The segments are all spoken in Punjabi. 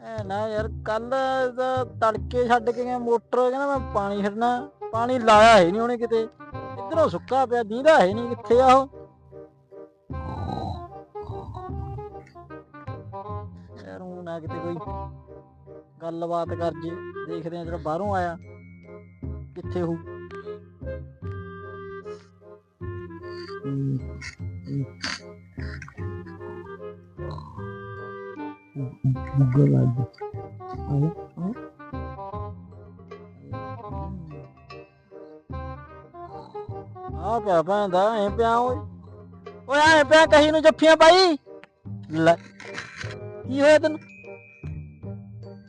ਐ ਨਾ ਯਾਰ ਕੱਲ ਦਾ ਤੜਕੇ ਛੱਡ ਕੇ ਗਿਆ ਮੋਟਰ, ਕਹਿੰਦਾ ਮੈਂ ਪਾਣੀ ਛੱਡਣਾ, ਪਾਣੀ ਲਾਇਆ ਹੈ ਨਹੀਂ ਉਹਨੇ ਕਿਤੇ। ਇਧਰੋਂ ਸੁੱਕਾ ਪਿਆ, ਦੀਂਦਾ ਹੈ ਨਹੀਂ, ਕਿੱਥੇ ਆ ਉਹ? ਯਾਰ ਹੁਣ ਨਾ ਕਿਤੇ ਕੋਈ ਗੱਲਬਾਤ ਕਰ ਜੇ, ਦੇਖਦੇ ਆ ਜਿਹੜਾ ਬਾਹਰੋਂ ਆਇਆ, ਕਿੱਥੇ ਹੋ। ਗੂਗਲ ਆ ਆ ਪਿਆ ਪੈਂਦਾ ਐ ਪਿਆ ਓਏ। ਓਏ ਐ ਪਿਆ ਕਹੀ ਨੂੰ ਜੱਫੀਆਂ ਪਾਈ। ਲੈ ਕੀ ਹੋਇਆ ਤੈਨੂੰ?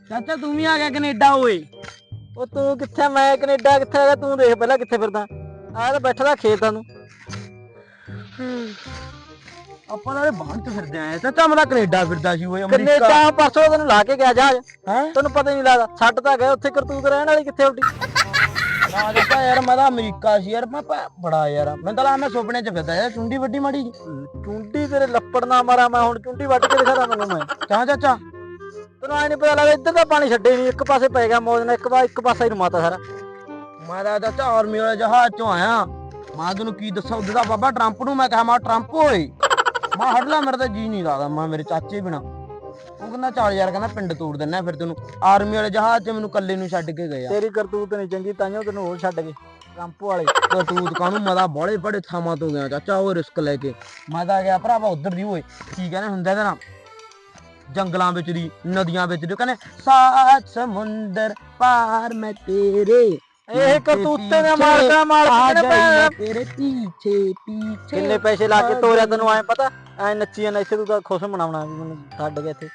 ਚਾਚਾ ਤੂੰ ਵੀ ਆ ਗਿਆ ਕੈਨੇਡਾ ਓਏ। ਉਹ ਤੂੰ ਕਿੱਥੇ ਮੈਂ ਕੈਨੇਡਾ ਕਿੱਥੇ ਹੈਗਾ ਤੂੰ ਦੇਖ ਪਹਿਲਾਂ ਕਿੱਥੇ ਫਿਰਦਾ। ਆ ਤਾਂ ਬੈਠਾ ਦਾ ਖੇਤਾਂ ਨੂੰ ਆਪਾਂ ਨਾਲੇ ਬਾਹਰ ਚ ਫਿਰਦੇ ਆਏ ਚਾਚਾ ਮੈਂ ਤਾਂ ਕੈਨੇਡਾ ਫਿਰਦਾ ਸੀ ਓਏ ਅਮਰੀਕਾ। ਕੈਨੇਡਾ ਪਰਸੋਂ ਤੈਨੂੰ ਲਾ ਕੇ ਗਿਆ ਜਹਾਜ਼। ਹੈ? ਤੈਨੂੰ ਪਤਾ ਹੀ ਨਹੀਂ ਲੱਗਦਾ। ਛੱਡ ਤਾਂ ਗਿਆ ਉੱਥੇ ਕਰਤੂਤ ਰਹਿਣ ਵਾਲੀ ਕਿੱਥੇ ਉੱਡੀ? ਨਾ ਚਾਚਾ ਯਾਰ ਮੈਂ ਤਾਂ ਅਮਰੀਕਾ ਸੀ ਯਾਰ ਮੈਂ ਭੈ- ਬੜਾ ਯਾਰ। ਮੈਂ ਤਾਂ ਲਾ ਮੈਂ ਸੁਪਨੇ ਚ ਫਿਰਦਾ ਯਾਰ ਚੁੰਡੀ ਵੱਡੀ ਮਾੜੀ ਜੀ। ਚੁੰਡੀ ਤੇਰੇ ਲੱਪੜ ਨਾ ਮਾਰਾਂ ਮੈਂ ਹੁਣ ਚੁੰਡੀ ਵੱਢ ਕੇ ਦਿਖਾਦਾ ਮੈਨੂੰ ਮੈਂ। ਕਿਉਂ ਚਾਚਾ ਤੈਨੂੰ ਐ ਨਹੀਂ ਪਤਾ ਲੱਗਦਾ ਇੱਧਰ ਤਾਂ ਪਾਣੀ ਛੱਡੇ ਨਹੀਂ ਇੱਕ ਪਾਸੇ ਪੈ ਗਿਆ ਮੌਜ ਨਾਲ ਇੱਕ ਵਾਰ ਇੱਕ ਪਾਸਾ ਹੀ ਰਮਾਤਾ ਸਾਰਾ। ਮੈਂ ਤਾਂ ਚਾਚਾ ਆਰਮੀ ਵਾਲੇ ਜਹਾਜ਼ ਚੋਂ ਆਇਆ। ਮੈਂ ਤੈਨੂੰ ਕੀ ਦੱਸਾਂ ਉਹਦਾ ਬਾਬਾ ਟਰੰਪ ਨੂੰ ਮੈਂ ਕਿਹਾ ਮੈਂ ਟਰੰਪ ਹੋਏ ਮੈਂ ਹਟ ਲਾ ਮੇਰਾ ਤਾਂ ਜੀ ਨਹੀਂ ਲੱਗਦਾ। ਮੈਂ ਮੇਰੇ ਚਾਚੇ ਬਿਨਾ। ਉਹ ਕਹਿੰਦਾ ਚੱਲ ਯਾਰ ਕਹਿੰਦਾ ਪਿੰਡ ਤੋੜ ਦਿੰਨਾ ਫਿਰ ਤੈਨੂੰ ਆਰਮੀ ਵਾਲੇ ਜਹਾਜ਼ 'ਚ ਮੈਨੂੰ ਇਕੱਲੇ ਨੂੰ ਛੱਡ ਕੇ ਗਏ ਆ। ਤੇਰੀ ਕਰਤੂਤ ਨਹੀਂ ਚੰਗੀ ਤਾਈਓ ਤੈਨੂੰ ਹੋਰ ਛੱਡ ਗਏ ਰਾਮਪੋ ਵਾਲੇ। ਕਰਤੂਤ ਕਾਨੂੰ ਮੈਂ ਤਾਂ ਬੜੇ ਬੜੇ ਥਾਵਾਂ ਤੋਂ ਗਿਆ ਚਾਚਾ ਉਹ ਰਿਸਕ ਲੈ ਕੇ। ਮੈਂ ਤਾਂ ਗਿਆ ਭਰਾਵਾ ਉਧਰ ਦੀ ਓਏ ਕੀ ਕਹਿੰਦੇ ਹੁੰਦੇ ਇਹਦਾ ਜੰਗਲਾਂ ਵਿੱਚ ਦੀ ਨਦੀਆਂ ਵਿੱਚ ਦੀ ਕਹਿੰਦੇ ਸਾਤ ਸਮੁੰਦਰ ਪਾਰ ਮੈਂ ਤੇਰੇ ਇਹ ਕਰਤੂਤੇ ਦੇ ਮਾਲਕਾ ਮਾਲਕ ਨੇ ਭੈਣ ਤੇਰੇ ਪਿੱਛੇ ਪਿੱਛੇ ਕਿੰਨੇ ਪੈਸੇ ਲਾ ਕੇ ਤੋਰਿਆ ਤੈਨੂੰ ਐ ਪਤਾ? ਐ ਨੱਚੀ ਜਾਂਦਾ ਇੱਥੇ ਤੂੰ ਤਾਂ ਖੁਸ਼ ਮਨਾਉਣਾ ਮੈਨੂੰ ਛੱਡ ਗਿਆ ਇੱਥੇ।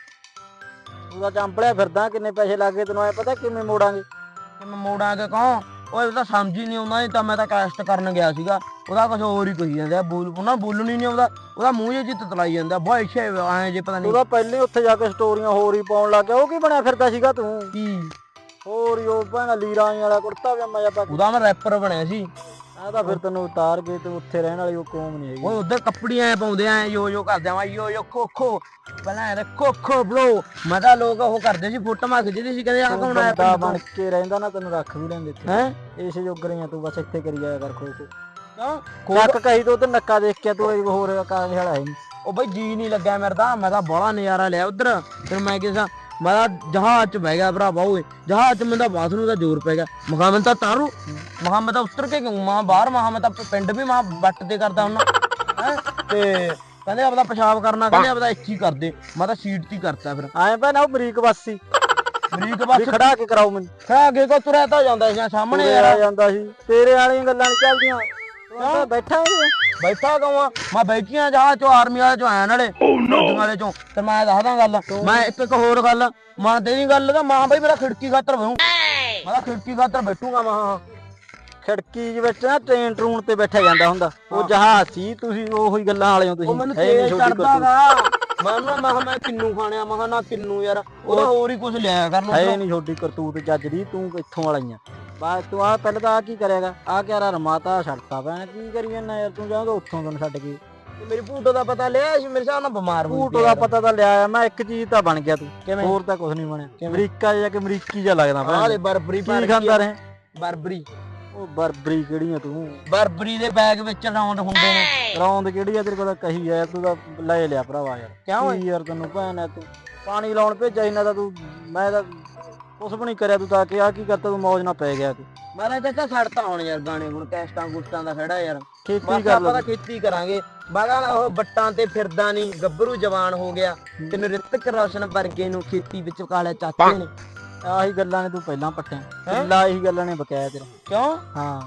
ਤੂੰ ਤਾਂ ਚੰਪੜਿਆ ਫਿਰਦਾ ਕਿੰਨੇ ਪੈਸੇ ਲਾ ਕੇ ਤੈਨੂੰ ਐ ਪਤਾ ਕਿਵੇਂ ਮੋੜਾਂਗੇ? ਕਿ ਮੈਂ ਮੋੜਾਂ ਕੇ ਕਹਾਂ ਓਏ ਉਹ ਤਾਂ ਸਮਝ ਹੀ ਨਹੀਂ ਆਉਂਦਾ ਨਹੀਂ ਤਾਂ ਮੈਂ ਤਾਂ ਕੈਸਟ ਕਰਨ ਗਿਆ ਸੀਗਾ। ਉਹਦਾ ਕੁਝ ਹੋਰ ਹੀ ਕਹੀ ਜਾਂਦੇ ਬੋਲ ਉਹਨਾਂ ਬੋਲਣ ਹੀ ਨਹੀਂ ਆਉਂਦਾ। ਉਹਦਾ ਮੂੰਹ ਜੇ ਜਿੱਤ ਤਲਾਈ ਜਾਂਦਾ। ਬੋਏ ਛੇ ਐ ਜੇ ਪਤਾ ਨਹੀਂ। ਤਾਂ ਪਹਿਲੇ ਉੱਥੇ ਜਾ ਕੇ ਸਟੋਰੀਆਂ ਹੋਰ ਹੀ ਪਾਉਣ ਲੱਗ ਗਿਆ। ਉਹ ਕੀ ਬਣਿਆ ਫਿਰਦਾ ਸੀਗਾ ਤੂੰ? ਕੀ? ਹੋਰ ਉਹ ਭੈਣਾ ਲੀਰਾਂ ਵਾਲਾ ਕੁੜਤਾ ਪਜਾਮਾ ਜਿਹਾ ਪਾ ਕੇ ਉਹਦਾ ਮੈਂ ਰੈਪਰ ਬਣਿਆ ਸੀ। ਆ ਤਾਂ ਫਿਰ ਤੈਨੂੰ ਉਤਾਰ ਕੇ ਤੇ ਉੱਥੇ ਰਹਿਣ ਵਾਲੀ ਉਹ ਕੌਮ ਨਹੀਂ ਹੈਗੀ। ਓਏ ਉਧਰ ਕੱਪੜੀ ਐ ਪਾਉਂਦੇ ਐ ਯੋ ਯੋ ਕਰਦੇ ਆ ਯੋ ਯੋ ਖੋ ਖੋ ਪਹਿਲਾਂ ਐ ਖੋ ਖੋ ਬ్రో ਮੈਂ ਤਾਂ ਲੋਕ ਉਹ ਕਰਦੇ ਸੀ ਫੋਟੋਆਂ ਖਿੱਚਦੇ ਸੀ ਕਹਿੰਦੇ ਆ ਕੌਣ ਆਇਆ ਬੰਦਾ ਬਣ ਕੇ ਰਹਿੰਦਾ ਨਾ ਤੈਨੂੰ ਰੱਖ ਵੀ ਲੈਂਦੇ ਇੱਥੇ। ਹੈ? ਇਸੇ ਜੋਗਰੀਆਂ ਤੂੰ ਬਸ ਇੱਥੇ ਕਰੀ ਜਾਇਆ ਕਰ ਖੋ ਖੋ। ਕਿਉਂ? ਨੱਕ ਕਹੀ ਤੋਂ ਤੇ ਨੱਕਾ ਦੇਖ ਕੇ ਤੂੰ ਹੋਰ ਕਾਹਦੇ ਵਾਲਾ ਹੈ ਉਹ ਬਈ ਜੀ ਨਹੀਂ ਲੱਗਿਆ ਮੇਰਾ ਤਾਂ ਮੈਂ ਤਾਂ ਬੜਾ ਨਜ਼ਾਰਾ ਲਿਆ ਉਧਰ। ਫਿਰ ਮੈਂ ਕਿਹਾ ਮੈਂ ਤਾਂ ਜਹਾਜ਼ 'ਚ ਬਹਿ ਗਿਆ ਭਰਾਵਾ ਓਏ ਜਹਾਜ਼ 'ਚ ਮੈਨੂੰ ਤਾਂ ਬਾਥਰੂਮ ਦਾ ਜ਼ੋਰ ਪੈ ਗਿਆ। ਮਖਾ ਮੈਂ ਤਾਂ ਤਾਰੂ। ਮਖਾ ਮੈਂ ਤਾਂ ਉਤਰ ਕੇ ਕਿਉਂ? ਮਾਂ ਬਾਹਰ ਮਖਾ ਮੈਂ ਤਾਂ ਪਿੰਡ ਵੀ ਮਾਂ ਬੱਟ ਤੇ ਕਰਦਾ ਹੁੰਨਾ ਹੈ? ਤੇ ਕਹਿੰਦੇ ਆਪਦਾ ਪਿਸ਼ਾਬ ਕਰਨਾ ਕਹਿੰਦੇ ਆਪਦਾ ਹੀ ਕਰਦੇ। ਮੈਂ ਤਾਂ ਸੀਟ ਤੇ ਕਰਤਾ ਫਿਰ। ਆਏ ਭੈਣਾ ਉਹ ਬਰੀਕ ਬੱਸ ਸੀ ਅਮਰੀਕ ਵੀ ਬਸ ਖੜਾ ਕੇ ਕਰਾਓ ਮੈਨੂੰ। ਖਾ ਅੱਗੇ ਕੋ ਤੁਰਿਆ ਤਾਂ ਜਾਂਦਾ ਸੀ ਸਾਹਮਣੇ ਯਾਰ ਜਾਂਦਾ ਸੀ। ਤੇਰੇ ਵਾਲੀਆਂ ਗੱਲਾਂ ਨਹੀਂ ਚੱਲਦੀਆਂ। ਤਾਂ ਬੈਠਾ ਹੈ ਬੈਠਾ ਕਵਾਂ ਮੈਂ ਬੈਠੀਆਂ ਜਹਾਜ਼ 'ਚੋਂ ਆਰਮੀ ਵਾਲੇ 'ਚੋਂ ਆਇਆ ਨਾਲੇ ਫੌਜੀ ਵਾਲੇ 'ਚੋਂ। ਤੇ ਮੈਂ ਦੱਸਦਾ ਗੱਲ ਮੈਂ ਇੱਕ ਇੱਕ ਹੋਰ ਗੱਲ ਮੰਨਦੇ ਨਹੀਂ ਗੱਲ ਤਾਂ ਮਾਂ ਬਈ ਮੇਰਾ ਖਿੜਕੀ ਖਾਤਰ ਬਹੂ। ਮੈਂ ਤਾਂ ਖਿੜਕੀ ਖਾਤਰ ਬੈਠੂਗਾ ਮਾਂ। ਖਿੜਕੀ ਦੇ ਵਿੱਚ ਨਾ ਟ੍ਰੇਨ ਟਰੂਨ ਤੇ ਬੈਠਿਆ ਜਾਂਦਾ ਹੁੰਦਾ। ਉਹ ਜਹਾਜ਼ ਸੀ ਤੁਸੀਂ ਉਹੀ ਗੱਲਾਂ ਵਾਲੇ ਹੋ ਤੁਸੀਂ। ਉਹ ਮੈਨੂੰ ਤੇਜ਼ ਚੜਦਾਗਾ ਮੈਂ ਨਾ ਮੈਂ ਕਿਹਾ ਮੈਂ ਕਿੰਨੂ ਖਾਣਿਆ? ਮੈਂ ਕਿਹਾ ਨਾ ਕਿੰਨੂ ਯਾਰ। ਉਹਦਾ ਹੋਰ ਹੀ ਕੁਝ ਲਿਆ ਕਰਨ ਹੈ ਨਹੀਂ ਛੋਟੀ ਕਰਤੂਤ ਜੱਜ ਦੀ ਤੂੰ ਇੱਥੋਂ ਵਾਲੀਆਂ ਬਾਅਦ ਤੂੰ ਆ ਪਹਿਲਾਂ ਤਾਂ ਆ ਕੀ ਕਰੇਗਾ ਆ ਕਿਆ ਰਮਾਤਾ ਛੱਡਤਾ ਭੈਣ ਕੀ ਕਰੀ ਜਾਂਦਾ ਯਾਰ? ਤੂੰ ਜਾਉਂਦਾ ਉੱਥੋਂ ਤੈਨੂੰ ਛੱਡ ਕੇ ਮੇਰੀ ਭੂਟੋ ਦਾ ਪਤਾ ਲਿਆ ਸੀ ਮੇਰੇ ਸਾਹ ਨਾਲ ਬਿਮਾਰ ਹੋਈ ਭੂਟੋ ਦਾ ਪਤਾ ਤਾਂ ਲਿਆ ਆ ਮੈਂ ਇੱਕ ਚੀਜ਼ ਤਾਂ ਬਣ ਗਿਆ ਤੂੰ। ਕਿਵੇਂ? ਹੋਰ ਤਾਂ ਕੁਝ ਨਹੀਂ ਬਣਿਆ। ਅਮਰੀਕਾ ਜਾ ਕੇ ਅਮਰੀਕੀ ਜਾ ਲੱਗਦਾ ਆਹ ਭੈਣ ਦੇ ਬਰਬਰੀ ਕੀ ਖਾਂਦਾ ਰਹੇ? ਬਰਬਰੀ। ਉਹ ਬਰਬਰੀ ਕਿਹੜੀ ਆ ਤੂੰ? ਬਰਬਰੀ ਦੇ ਬੈਗ ਵਿੱਚ ਰਾਉਂਡ ਹੁੰਦੇ ਨੇ। ਰੌਂਦ ਕਿਹੜੀ ਆ? ਤੇਰੇ ਕੋਲ ਤਾਂ ਕਹੀ ਆ ਤੂੰ ਤਾਂ ਲੈ ਲਿਆ ਭਰਾਵਾ ਯਾਰ। ਕਿਉਂ ਕੀ ਯਾਰ ਤੈਨੂੰ ਭੈਣ ਆ ਤੂੰ? ਪਾਣੀ ਲਾਉਣ ਭੇਜਿਆ ਇਹਨਾਂ ਦਾ ਤੂੰ ਮੈਂ ਤਾਂ ਕੁਛ ਵੀ ਨਹੀਂ ਕਰਿਆ ਤੂੰ ਤਾਂ ਕਿ ਆ ਕੀ ਕਰਤਾ ਤੂੰ ਮੌਜ ਨਾਲ ਪੈ ਗਿਆ ਤੂੰ। ਮਾਰਾ ਚਾਚਾ ਛੱਡਤਾ ਹੁਣ ਯਾਰ ਗਾਣੇ ਹੁਣ ਕੈਸਟਾਂ ਕੁਸਟਾਂ ਦਾ ਖੜਾ ਯਾਰ। ਖੇਤੀ ਕਰ ਆਪਾਂ ਤਾਂ ਖੇਤੀ ਕਰਾਂਗੇ। ਬਾਗਾ ਉਹ ਬੱਟਾਂ ਤੇ ਫਿਰਦਾ ਨਹੀਂ ਗੱਭਰੂ ਜਵਾਨ ਹੋ ਗਿਆ। ਤੈਨੂੰ ਰਿਤਕ ਰੋਸ਼ਨ ਵਰਗੇ ਨੂੰ ਖੇਤੀ ਵਿੱਚ ਕਾਲਿਆ ਚਾਚੇ ਨੇ। ਆਹੀ ਗੱਲਾਂ ਨੇ ਤੂੰ ਪਹਿਲਾਂ ਪੱਟਿਆ? ਕਿੱਲਾ ਇਹੀ ਗੱਲਾਂ ਨੇ ਬਕਾਇਆ ਤੇਰਾ। ਕਿਉਂ? ਹਾਂ।